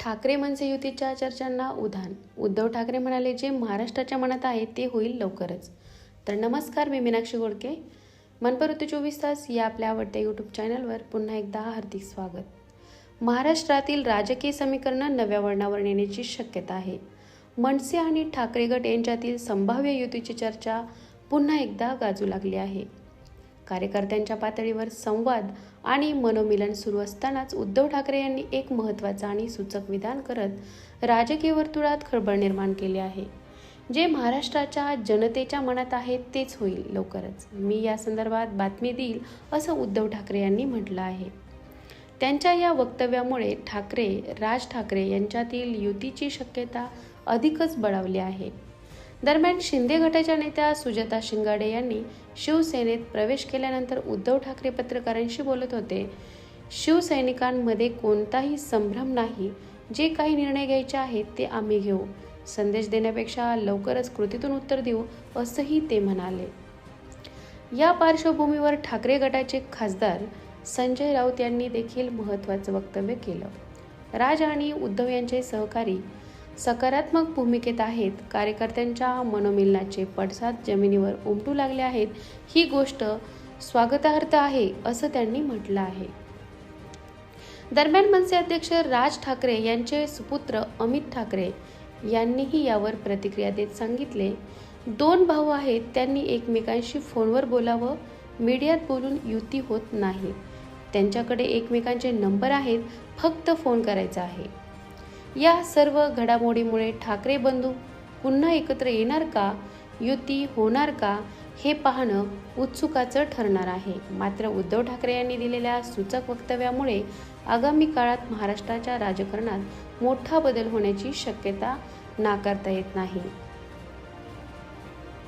ठाकरे मनसे युतीच्या चर्चांना उधाण. उद्धव ठाकरे म्हणाले जे महाराष्ट्राच्या मनात आहे ते होईल लवकरच. तर नमस्कार मी मीनाक्षी गोडके. मनपरुती चोवीस तास या आपल्या आवडत्या यूट्यूब चॅनलवर पुन्हा एकदा हार्दिक स्वागत. महाराष्ट्रातील राजकीय समीकरणं नव्या वळणावर नेण्याची शक्यता आहे. मनसे आणि ठाकरे गट यांच्यातील संभाव्य युतीची चर्चा पुन्हा एकदा गाजू लागली आहे. कार्यकर्त्यांच्या पातळीवर संवाद आणि मनोमिलन सुरू असतानाच उद्धव ठाकरे यांनी एक महत्त्वाचं आणि सूचक विधान करत राजकीय वर्तुळात खळबळ निर्माण केले आहे. जे महाराष्ट्राच्या जनतेच्या मनात आहे तेच होईल लवकरच. मी या संदर्भात बातमी देईल असं उद्धव ठाकरे यांनी म्हटलं आहे. त्यांच्या या वक्तव्यामुळे ठाकरे राज ठाकरे यांच्यातील युतीची शक्यता अधिकच बळावली आहे. दरम्यान शिंदे गटाच्या नेत्या सुजाता शिंगाडे यांनी शिवसेनेत प्रवेश केल्यानंतर उद्धव ठाकरे पत्रकारांशी बोलत होते. शिवसैनिकांमध्ये कोणताही संभ्रम नाही. जे काही निर्णय घ्यायचे आहेत ते आम्ही घेऊ. संदेश देण्यापेक्षा लवकरच कृतीतून उत्तर देऊ असंही ते म्हणाले. या पार्श्वभूमीवर ठाकरे गटाचे खासदार संजय राऊत यांनी देखील महत्त्वाचं वक्तव्य केलं. राज आणि उद्धव यांचे सहकारी सकारात्मक भूमिकेत आहेत. कार्यकर्त्यांच्या मनोमिलनाचे पडसाद जमिनीवर उमटू लागले आहेत. ही गोष्ट स्वागतार्थ आहे असं त्यांनी म्हटलं आहे. दरम्यान मनसे अध्यक्ष राज ठाकरे यांचे सुपुत्र अमित ठाकरे यांनीही यावर प्रतिक्रिया देत सांगितले. दोन भाऊ आहेत त्यांनी एकमेकांशी फोनवर बोलावं मीडियात बोलून युती होत नाही. त्यांच्याकडे एकमेकांचे नंबर आहेत फक्त फोन करायचा आहे. या सर्व घडामोडीमुळे ठाकरे बंधू पुन्हा एकत्र येणार का? युती होणार का? हे पाहणं उत्सुकाचं ठरणार आहे. मात्र उद्धव ठाकरे यांनी दिलेल्या सूचक वक्तव्यामुळे आगामी काळात महाराष्ट्राच्या राजकारणात मोठा बदल होण्याची शक्यता नाकारता येत नाही.